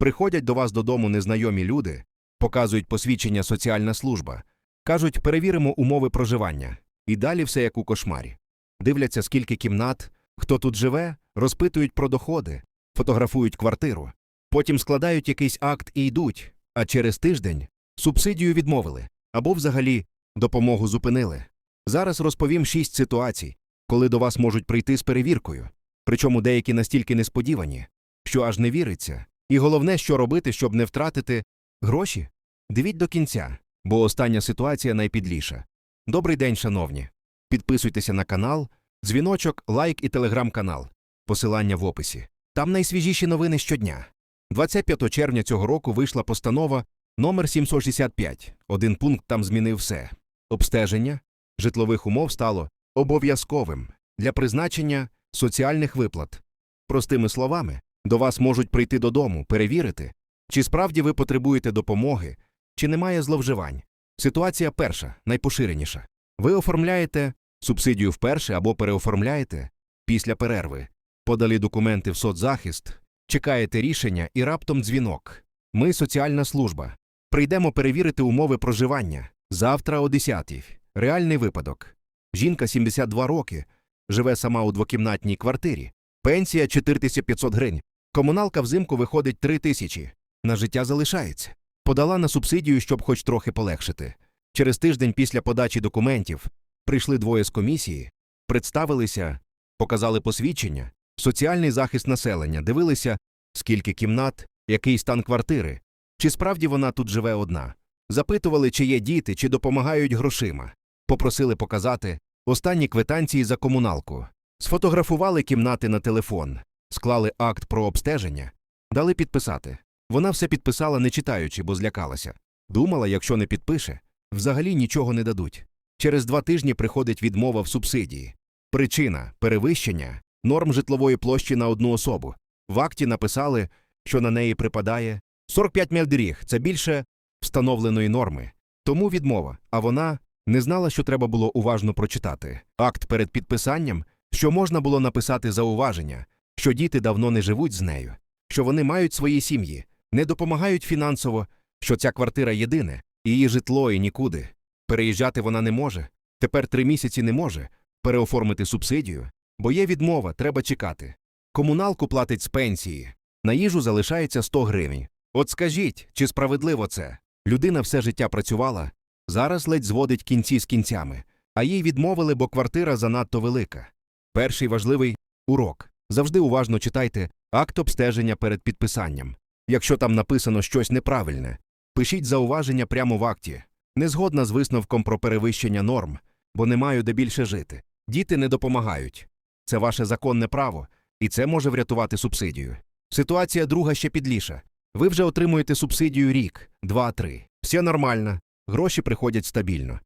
Приходять до вас додому незнайомі люди, показують посвідчення соціальна служба, кажуть, перевіримо умови проживання. І далі все як у кошмарі. Дивляться, скільки кімнат, хто тут живе, розпитують про доходи, фотографують квартиру. Потім складають якийсь акт і йдуть, а через тиждень субсидію відмовили або взагалі допомогу зупинили. Зараз розповім шість ситуацій, коли до вас можуть прийти з перевіркою, причому деякі настільки несподівані, що аж не віриться. І головне, що робити, щоб не втратити гроші. Дивіть до кінця, бо остання ситуація найпідліша. Добрий день, шановні. Підписуйтеся на канал, дзвіночок, лайк і телеграм-канал. Посилання в описі. Там найсвіжіші новини щодня. 25 червня цього року вийшла постанова номер 765. Один пункт там змінив все. Обстеження житлових умов стало обов'язковим для призначення соціальних виплат. Простими словами, до вас можуть прийти додому, перевірити, чи справді ви потребуєте допомоги, чи немає зловживань. Ситуація перша, найпоширеніша. Ви оформляєте субсидію вперше або переоформляєте після перерви, подали документи в соцзахист, чекаєте рішення і раптом дзвінок. Ми соціальна служба. Прийдемо перевірити умови проживання. Завтра о 10 Реальний випадок. Жінка 72 роки, живе сама у двокімнатній квартирі. Пенсія 4500 гривень. Комуналка взимку виходить 3 тисячі. На життя залишається. Подала на субсидію, щоб хоч трохи полегшити. Через тиждень після подачі документів прийшли двоє з комісії, представилися, показали посвідчення, соціальний захист населення, дивилися, скільки кімнат, який стан квартири, чи справді вона тут живе одна. Запитували, чи є діти, чи допомагають грошима. Попросили показати останні квитанції за комуналку. Сфотографували кімнати на телефон, склали акт про обстеження, дали підписати. Вона все підписала, не читаючи, бо злякалася. Думала, якщо не підпише, взагалі нічого не дадуть. Через два тижні приходить відмова в субсидії. Причина перевищення норм житлової площі на одну особу. В акті написали, що на неї припадає 45 мельдеріг, це більше встановленої норми. Тому відмова, а вона не знала, що треба було уважно прочитати. Акт перед підписанням, що можна було написати зауваження, що діти давно не живуть з нею, що вони мають свої сім'ї, не допомагають фінансово, що ця квартира єдине, її житло і нікуди. Переїжджати вона не може. Тепер три місяці не може переоформити субсидію, бо є відмова, треба чекати. Комуналку платить з пенсії, на їжу залишається 100 гривень. От скажіть, чи справедливо це? Людина все життя працювала, зараз ледь зводить кінці з кінцями, а їй відмовили, бо квартира занадто велика. Перший важливий урок. Завжди уважно читайте акт обстеження перед підписанням. Якщо там написано щось неправильне, пишіть зауваження прямо в акті. Не згодна з висновком про перевищення норм, бо не маю де більше жити. Діти не допомагають. Це ваше законне право, і це може врятувати субсидію. Ситуація друга ще підліша. Ви вже отримуєте субсидію рік, два, три. Все нормально, гроші приходять стабільно.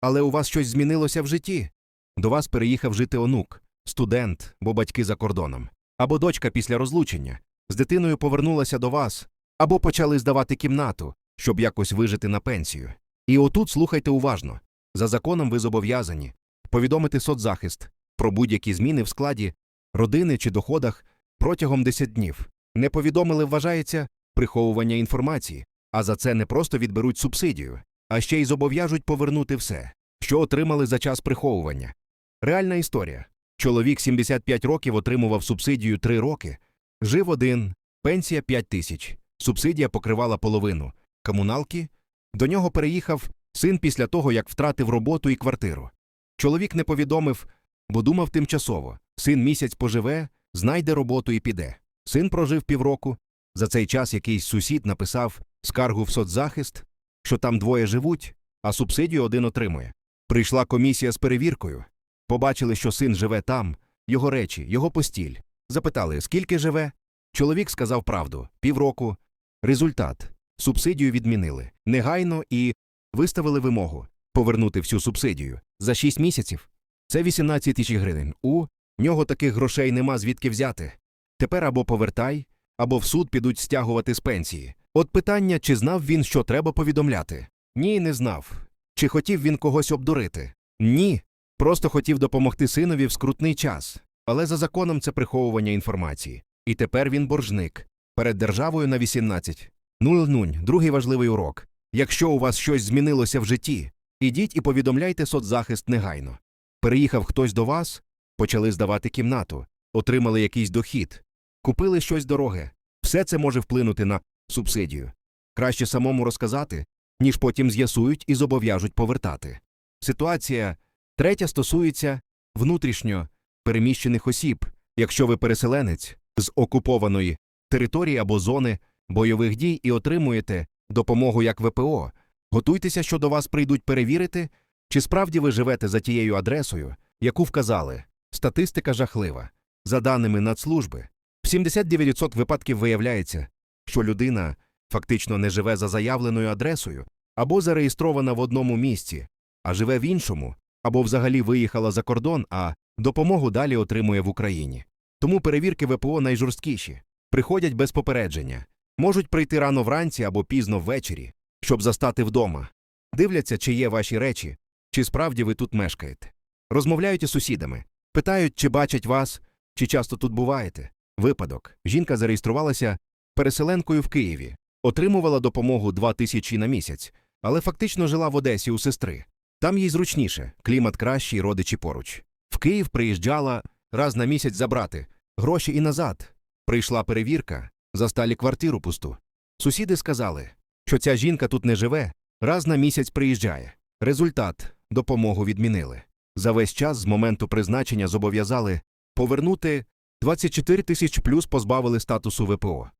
Але у вас щось змінилося в житті. До вас переїхав жити онук, студент, бо батьки за кордоном, або дочка після розлучення. З дитиною повернулася до вас, або почали здавати кімнату, щоб якось вижити на пенсію. І отут слухайте уважно. За законом ви зобов'язані повідомити соцзахист про будь-які зміни в складі родини чи доходах протягом 10 днів. Не повідомили вважається приховування інформації, а за це не просто відберуть субсидію, а ще й зобов'яжуть повернути все, що отримали за час приховування. Реальна історія. Чоловік 75 років отримував субсидію 3 роки, жив один, пенсія 5 тисяч, субсидія покривала половину, комуналки. До нього переїхав син після того, як втратив роботу і квартиру. Чоловік не повідомив, бо думав тимчасово. Син місяць поживе, знайде роботу і піде. Син прожив півроку. За цей час якийсь сусід написав скаргу в соцзахист, що там двоє живуть, а субсидію один отримує. Прийшла комісія з перевіркою. Побачили, що син живе там, його речі, його постіль. Запитали, скільки живе. Чоловік сказав правду півроку. Результат субсидію відмінили негайно і виставили вимогу повернути всю субсидію за 6 місяців. Це 18 тисяч гривень. У нього таких грошей нема звідки взяти. Тепер або повертай, або в суд підуть стягувати з пенсії. От питання, чи знав він, що треба повідомляти? Ні, не знав. Чи хотів він когось обдурити? Ні. Просто хотів допомогти синові в скрутний час. Але за законом це приховування інформації. І тепер він боржник. перед державою на 18. Нуль-нуль. Другий важливий урок. Якщо у вас щось змінилося в житті, ідіть і повідомляйте соцзахист негайно. Переїхав хтось до вас, почали здавати кімнату, отримали якийсь дохід, купили щось дороге. Все це може вплинути на субсидію. Краще самому розказати, ніж потім з'ясують і зобов'яжуть повертати. Ситуація третя стосується внутрішньо переміщених осіб, якщо ви переселенець з окупованої території або зони бойових дій і отримуєте допомогу як ВПО, готуйтеся, що до вас прийдуть перевірити, чи справді ви живете за тією адресою, яку вказали. Статистика жахлива. За даними Нацслужби, в 79% випадків виявляється, що людина фактично не живе за заявленою адресою або зареєстрована в одному місці, а живе в іншому, або взагалі виїхала за кордон, а допомогу далі отримує в Україні. Тому перевірки ВПО найжорсткіші, приходять без попередження, можуть прийти рано вранці або пізно ввечері, щоб застати вдома. Дивляться, чи є ваші речі, чи справді ви тут мешкаєте. Розмовляють із сусідами, питають, чи бачать вас, чи часто тут буваєте. Випадок. Жінка зареєструвалася переселенкою в Києві, отримувала допомогу 2 тисячі на місяць, але фактично жила в Одесі у сестри. Там їй зручніше, клімат кращий, родичі поруч. В Київ приїжджала раз на місяць забрати гроші і назад. Прийшла перевірка, засталі квартиру пусту. Сусіди сказали, що ця жінка тут не живе, раз на місяць приїжджає. Результат допомогу відмінили. За весь час з моменту призначення зобов'язали повернути 24 тисяч плюс позбавили статусу ВПО.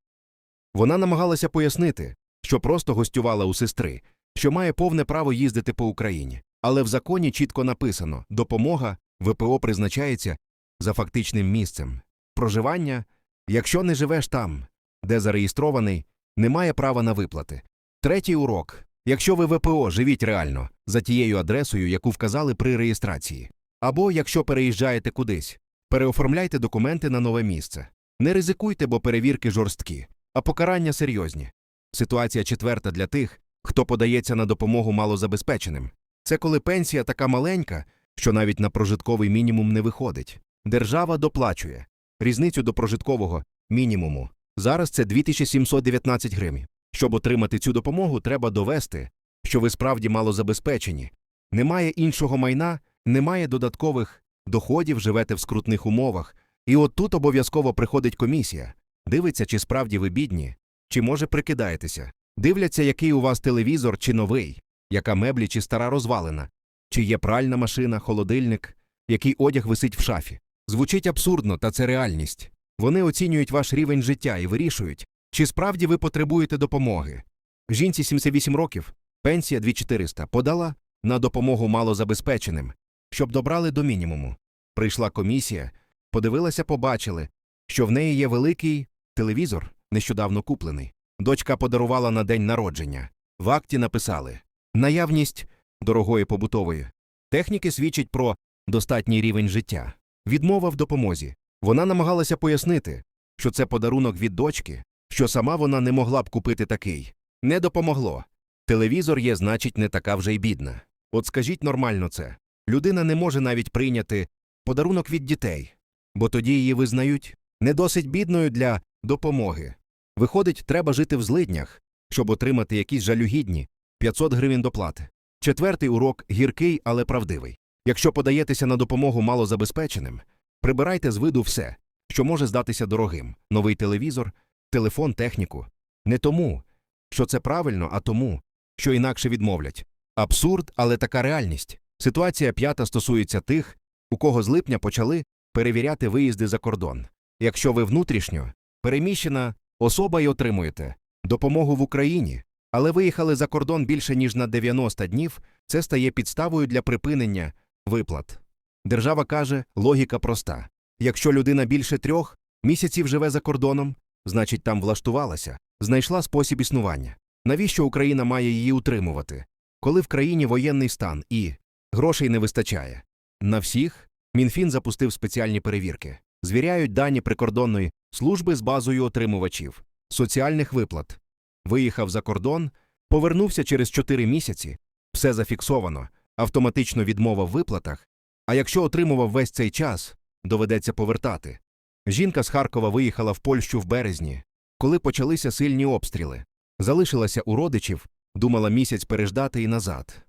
Вона намагалася пояснити, що просто гостювала у сестри, що має повне право їздити по Україні. Але в законі чітко написано допомога ВПО призначається за фактичним місцем. Проживання, якщо не живеш там, де зареєстрований, немає права на виплати. Третій урок. Якщо ви ВПО, живіть реально за тією адресою, яку вказали при реєстрації. Або якщо переїжджаєте кудись, переоформляйте документи на нове місце. Не ризикуйте, бо перевірки жорсткі, а покарання серйозні. Ситуація четверта для тих, хто подається на допомогу малозабезпеченим. Це коли пенсія така маленька, що навіть на прожитковий мінімум не виходить. Держава доплачує різницю до прожиткового мінімуму. Зараз це 2719 гривень. Щоб отримати цю допомогу, треба довести, що ви справді малозабезпечені. Немає іншого майна, немає додаткових доходів, живете в скрутних умовах. І от тут обов'язково приходить комісія, дивиться, чи справді ви бідні, чи може прикидаєтеся. Дивляться, який у вас телевізор чи новий, яка меблі чи стара розвалена, чи є пральна машина, холодильник, який одяг висить в шафі. Звучить абсурдно, та це реальність. Вони оцінюють ваш рівень життя і вирішують, чи справді ви потребуєте допомоги. Жінці 78 років, пенсія 2400, подала на допомогу малозабезпеченим, щоб добрали до мінімуму. Прийшла комісія, подивилася, побачили, що в неї є великий телевізор, нещодавно куплений. Дочка подарувала на день народження. В акті написали наявність дорогої побутової техніки свідчить про достатній рівень життя. Відмова в допомозі. Вона намагалася пояснити, що це подарунок від дочки, що сама вона не могла б купити такий. Не допомогло. Телевізор є, значить, не така вже й бідна. От скажіть нормально це. Людина не може навіть прийняти подарунок від дітей, бо тоді її визнають не досить бідною для допомоги. Виходить, треба жити в злиднях, щоб отримати якісь жалюгідні 500 гривень доплати. Четвертий урок гіркий, але правдивий. Якщо подаєтеся на допомогу малозабезпеченим, прибирайте з виду все, що може здатися дорогим новий телевізор, телефон, техніку. Не тому, що це правильно, а тому, що інакше відмовлять. Абсурд, але така реальність. Ситуація п'ята стосується тих, у кого з липня почали перевіряти виїзди за кордон. Якщо ви внутрішньо переміщена особа і отримуєте допомогу в Україні, але виїхали за кордон більше ніж на 90 днів, це стає підставою для припинення виплат. Держава каже, логіка проста. Якщо людина більше трьох місяців живе за кордоном, значить там влаштувалася, знайшла спосіб існування. Навіщо Україна має її утримувати? Коли в країні воєнний стан і грошей не вистачає. На всіх Мінфін запустив спеціальні перевірки. Звіряють дані прикордонної служби з базою отримувачів, соціальних виплат. Виїхав за кордон, повернувся через 4 місяці, все зафіксовано, автоматично відмова в виплатах, а якщо отримував весь цей час, доведеться повертати. Жінка з Харкова виїхала в Польщу в березні, коли почалися сильні обстріли. Залишилася у родичів, думала місяць переждати і назад.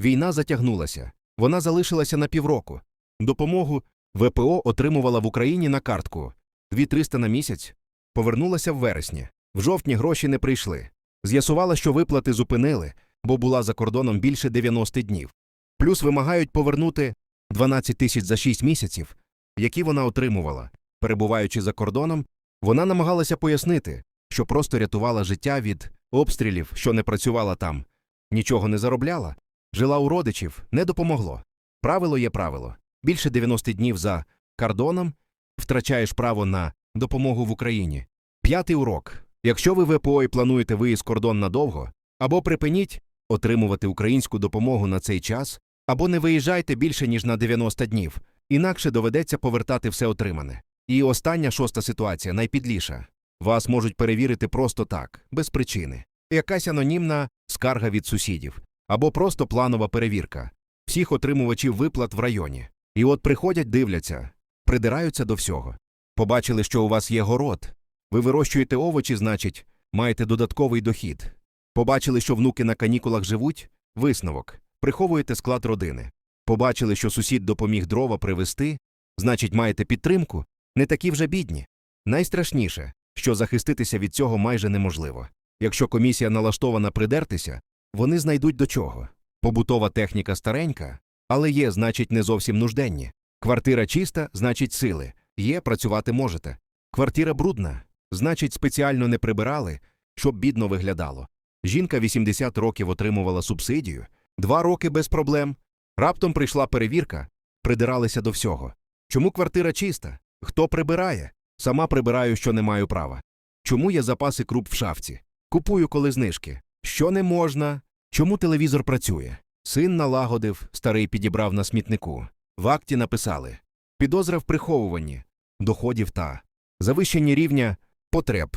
Війна затягнулася. Вона залишилася на півроку. Допомогу ВПО отримувала в Україні на картку 2-300 на місяць. Повернулася в вересні. В жовтні гроші не прийшли. З'ясувала, що виплати зупинили, бо була за кордоном більше 90 днів. Плюс вимагають повернути 12 тисяч за 6 місяців, які вона отримувала. Перебуваючи за кордоном, вона намагалася пояснити, що просто рятувала життя від обстрілів, що не працювала там, нічого не заробляла, жила у родичів, не допомогло. Правило є правило. Більше 90 днів за кордоном втрачаєш право на допомогу в Україні. П'ятий урок. Якщо ви ВПО і плануєте виїзд кордон надовго, або припиніть отримувати українську допомогу на цей час, або не виїжджайте більше, ніж на 90 днів, інакше доведеться повертати все отримане. І остання шоста ситуація, найпідліша. Вас можуть перевірити просто так, без причини. Якась анонімна скарга від сусідів, або просто планова перевірка всіх отримувачів виплат в районі. І от приходять, дивляться, придираються до всього. Побачили, що у вас є город. Ви вирощуєте овочі, значить, маєте додатковий дохід. Побачили, що внуки на канікулах живуть висновок. Приховуєте склад родини. Побачили, що сусід допоміг дрова привезти, значить, маєте підтримку, не такі вже бідні. Найстрашніше, що захиститися від цього майже неможливо. Якщо комісія налаштована придертися, вони знайдуть до чого. Побутова техніка старенька, але є, значить, не зовсім нужденні. Квартира чиста, значить, сили. Є, працювати можете. Квартира брудна, значить, спеціально не прибирали, щоб бідно виглядало. Жінка 80 років отримувала субсидію, два роки без проблем. Раптом прийшла перевірка, придиралися до всього. Чому квартира чиста? Хто прибирає? Сама прибираю, що не маю права. Чому є запаси круп в шафці? Купую, коли знижки. Що не можна? Чому телевізор працює? Син налагодив, старий підібрав на смітнику. В акті написали підозра в приховуванні, доходів та завищенні рівня потреб.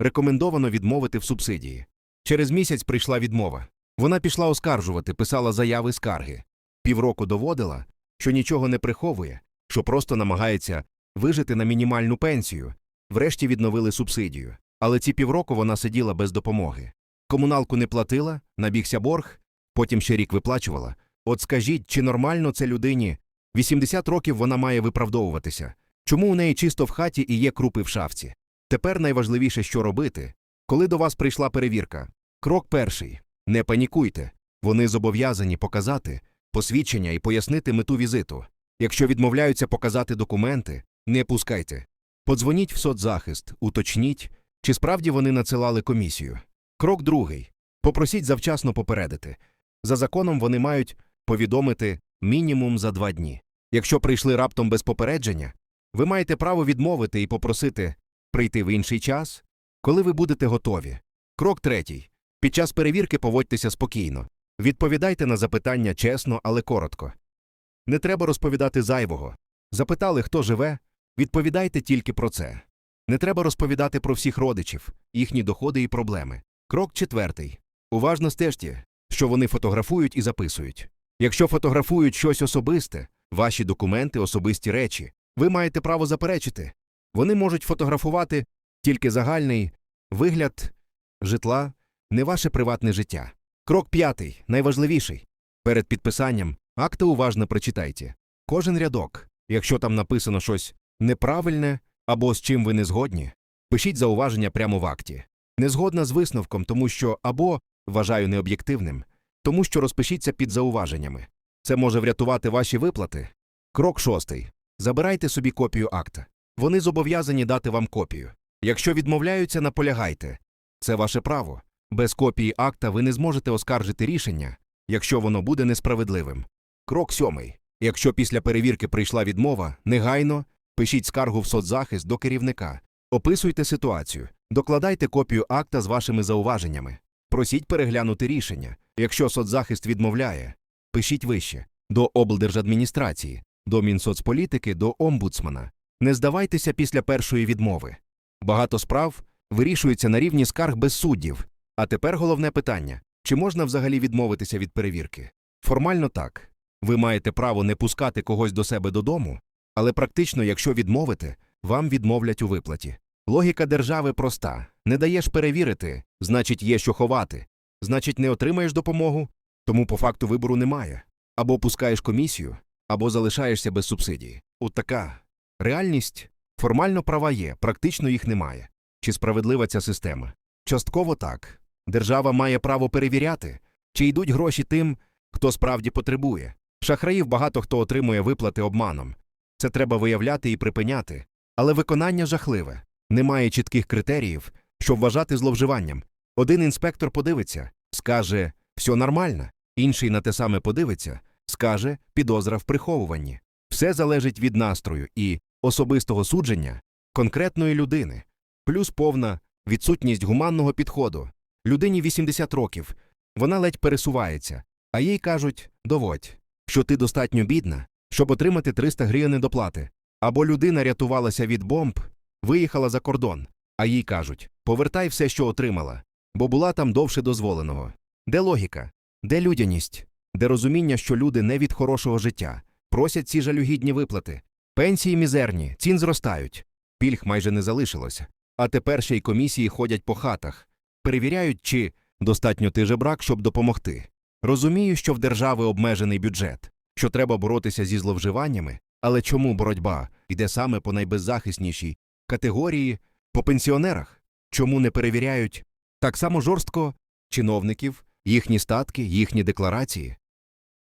Рекомендовано відмовити в субсидії. Через місяць прийшла відмова. Вона пішла оскаржувати, писала заяви скарги. Півроку доводила, що нічого не приховує, що просто намагається вижити на мінімальну пенсію. Врешті відновили субсидію. Але ці півроку вона сиділа без допомоги. Комуналку не платила, набігся борг, потім ще рік виплачувала. От скажіть, чи нормально це людині? 80 років вона має виправдовуватися. Чому у неї чисто в хаті і є крупи в шафці? Тепер найважливіше, що робити. Коли до вас прийшла перевірка. Крок перший. Не панікуйте. Вони зобов'язані показати посвідчення і пояснити мету візиту. Якщо відмовляються показати документи, не пускайте. Подзвоніть в соцзахист, уточніть, чи справді вони надсилали комісію. Крок другий. Попросіть завчасно попередити. За законом вони мають повідомити мінімум за два дні. Якщо прийшли раптом без попередження, ви маєте право відмовити і попросити прийти в інший час, коли ви будете готові. Крок третій. Під час перевірки поводьтеся спокійно. Відповідайте на запитання чесно, але коротко. Не треба розповідати зайвого. Запитали, хто живе, відповідайте тільки про це. Не треба розповідати про всіх родичів, їхні доходи і проблеми. Крок четвертий. Уважно стежте, що вони фотографують і записують. Якщо фотографують щось особисте, ваші документи, особисті речі, ви маєте право заперечити. Вони можуть фотографувати тільки загальний вигляд житла, не ваше приватне життя. Крок п'ятий, найважливіший. Перед підписанням акта уважно прочитайте. Кожен рядок, якщо там написано щось неправильне або з чим ви не згодні, пишіть зауваження прямо в акті. Не згодна з висновком, тому що або вважаю необ'єктивним, тому що розпишіться під зауваженнями. Це може врятувати ваші виплати. Крок шостий. Забирайте собі копію акта. Вони зобов'язані дати вам копію. Якщо відмовляються, наполягайте. Це ваше право. Без копії акта ви не зможете оскаржити рішення, якщо воно буде несправедливим. Крок сьомий. Якщо після перевірки прийшла відмова, негайно пишіть скаргу в соцзахист до керівника. Описуйте ситуацію, докладайте копію акта з вашими зауваженнями. Просіть переглянути рішення. Якщо соцзахист відмовляє, пишіть вище до облдержадміністрації, до Мінсоцполітики, до омбудсмана. Не здавайтеся після першої відмови. Багато справ вирішуються на рівні скарг без суддів. А тепер головне питання: чи можна взагалі відмовитися від перевірки? Формально так. Ви маєте право не пускати когось до себе додому, але практично, якщо відмовите, вам відмовлять у виплаті. Логіка держави проста: не даєш перевірити, значить, є що ховати. Значить, не отримаєш допомогу, тому по факту вибору немає. Або пускаєш комісію, або залишаєшся без субсидії. От така реальність формально права є, практично їх немає. Чи справедлива ця система? Частково так. Держава має право перевіряти, чи йдуть гроші тим, хто справді потребує. Шахраїв багато хто отримує виплати обманом. Це треба виявляти і припиняти. Але виконання жахливе. Немає чітких критеріїв, щоб вважати зловживанням. Один інспектор подивиться, скаже все нормально, інший на те саме подивиться, скаже підозра в приховуванні. Все залежить від настрою і особистого судження конкретної людини, плюс повна відсутність гуманного підходу. Людині 80 років, вона ледь пересувається, а їй кажуть доводь, що ти достатньо бідна, щоб отримати 300 гривень доплати. Або людина рятувалася від бомб, виїхала за кордон, а їй кажуть повертай все, що отримала, бо була там довше дозволеного. Де логіка? Де людяність? Де розуміння, що люди не від хорошого життя, просять ці жалюгідні виплати. Пенсії мізерні, цін зростають. Пільг майже не залишилося. А тепер ще й комісії ходять по хатах, перевіряють, чи достатньо ти жебрак, щоб допомогти. Розумію, що в держави обмежений бюджет, що треба боротися зі зловживаннями, але чому боротьба йде саме по найбеззахиснішій категорії по пенсіонерах? Чому не перевіряють так само жорстко чиновників, їхні статки, їхні декларації?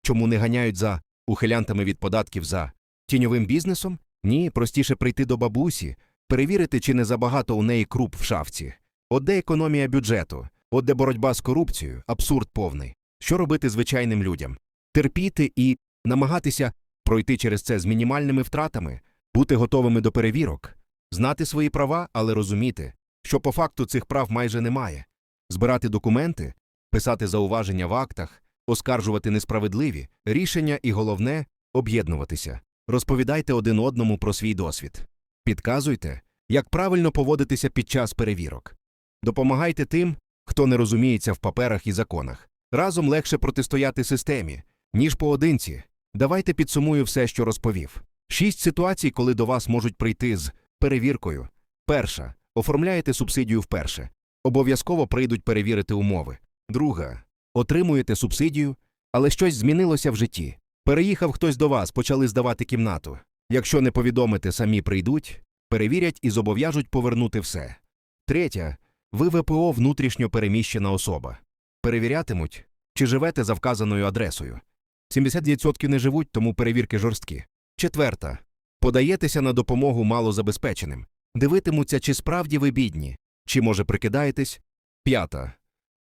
Чому не ганяють за ухилянтами від податків за тіньовим бізнесом? Ні, простіше прийти до бабусі, перевірити, чи не забагато у неї круп в шафці. От де економія бюджету, от де боротьба з корупцією, абсурд повний. Що робити звичайним людям? Терпіти і намагатися пройти через це з мінімальними втратами, бути готовими до перевірок, знати свої права, але розуміти, що по факту цих прав майже немає, збирати документи, писати зауваження в актах, оскаржувати несправедливі рішення і головне об'єднуватися. Розповідайте один одному про свій досвід. Підказуйте, як правильно поводитися під час перевірок. Допомагайте тим, хто не розуміється в паперах і законах. Разом легше протистояти системі, ніж поодинці. Давайте підсумую все, що розповів. Шість ситуацій, коли до вас можуть прийти з перевіркою. Перша. Оформляєте субсидію вперше. Обов'язково прийдуть перевірити умови. Друга. Отримуєте субсидію, але щось змінилося в житті. Переїхав хтось до вас, почали здавати кімнату. Якщо не повідомите, самі прийдуть, перевірять і зобов'яжуть повернути все. Третя. Ви ВПО внутрішньо переміщена особа. Перевірятимуть, чи живете за вказаною адресою. 70% не живуть, тому перевірки жорсткі. Четверта. Подаєтеся на допомогу малозабезпеченим. Дивитимуться, чи справді ви бідні, чи, може, прикидаєтесь. П'ята.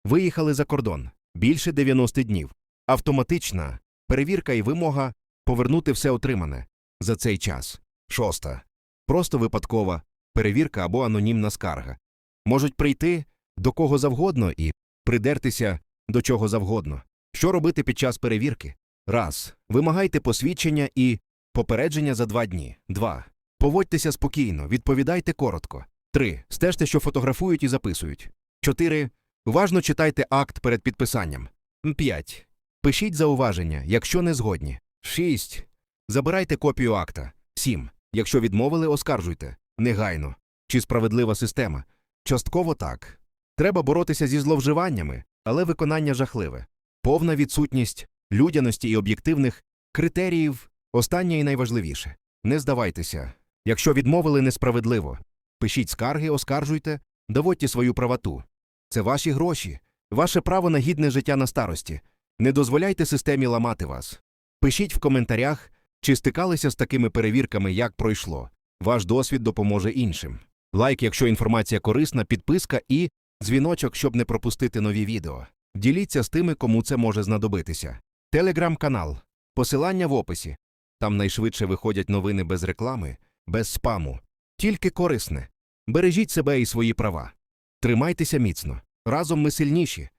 Виїхали за кордон. Більше 90 днів. Автоматична перевірка і вимога повернути все отримане за цей час. Шоста. Просто випадкова перевірка або анонімна скарга. Можуть прийти до кого завгодно і придертися до чого завгодно. Що робити під час перевірки? Раз. Вимагайте посвідчення і попередження за два дні. Два. Поводьтеся спокійно, відповідайте коротко. Три. Стежте, що фотографують і записують. Чотири. Уважно читайте акт перед підписанням. П'ять. Пишіть зауваження, якщо не згодні. Шість. Забирайте копію акта. Сім. Якщо відмовили, оскаржуйте. Негайно. Чи справедлива система? Частково так. Треба боротися зі зловживаннями, але виконання жахливе. Повна відсутність людяності і об'єктивних критеріїв останнє і найважливіше. Не здавайтеся. Якщо відмовили несправедливо, пишіть скарги, оскаржуйте, доводьте свою правоту. Це ваші гроші, ваше право на гідне життя на старості. Не дозволяйте системі ламати вас. Пишіть в коментарях, чи стикалися з такими перевірками, як пройшло. Ваш досвід допоможе іншим. Лайк, якщо інформація корисна, підписка і дзвіночок, щоб не пропустити нові відео. Діліться з тими, кому це може знадобитися. Телеграм-канал. Посилання в описі. Там найшвидше виходять новини без реклами, без спаму. Тільки корисне. Бережіть себе і свої права. Тримайтеся міцно. Разом ми сильніші.